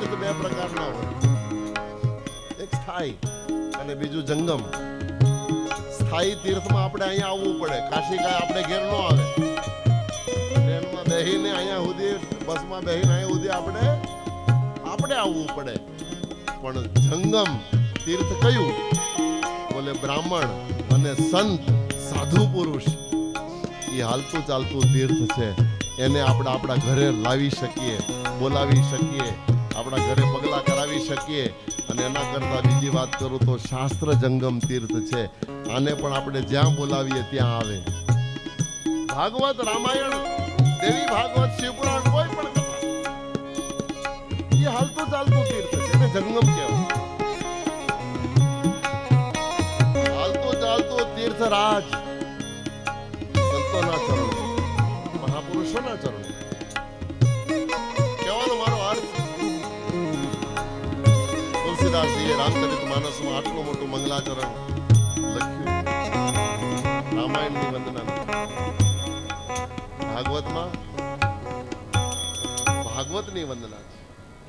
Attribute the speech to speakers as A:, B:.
A: તીર્થ બે પ્રકારના હોય. એક સ્થાયી અને બીજું જંગમ. સ્થાયી તીર્થમાં આપણે અહીંયા આવવું પડે. કાશી કાંઈ આપણે ઘેર ન આવે. ટ્રેનમાં બેહીને અહીંયા સુધી, બસમાં બેહીને અહીંયા સુધી આપણે આપણે આવવું પડે. પણ જંગમ તીર્થ કયું? બોલે બ્રાહ્મણ અને સંત સાધુ પુરુષ. એ હાલતું ચાલતું તીર્થ છે. એને આપણે આપણા ઘરે લાવી શકીએ, બોલાવી શકીએ. આપણા ઘરે પગલાં કરાવી શકીએ અને એના કરતાં બીજી વાત કરું તો શાસ્ત્ર જંગમ તીર્થ છે. આને પણ આપણે જ્યાં બોલાવીએ ત્યાં આવે. ભાગવત રામાયણ, દેવી ભાગવત, શિવપુરાણ કોઈ પણ એ હાલતું ચાલતું તીર્થ છે, એને જંગમ કહેવાય. હાલતું ચાલતું તીર્થ રાજ સંતોના ચરણ મહાપુરુષોના ચરણો તુલસીદાસજીએ રામચરિત માનસમાં આટલું મોટું મંગલાચરણ લખ્યું. રામાયણની વંદના. ભાગવતમાં? ભાગવતની વંદના છે.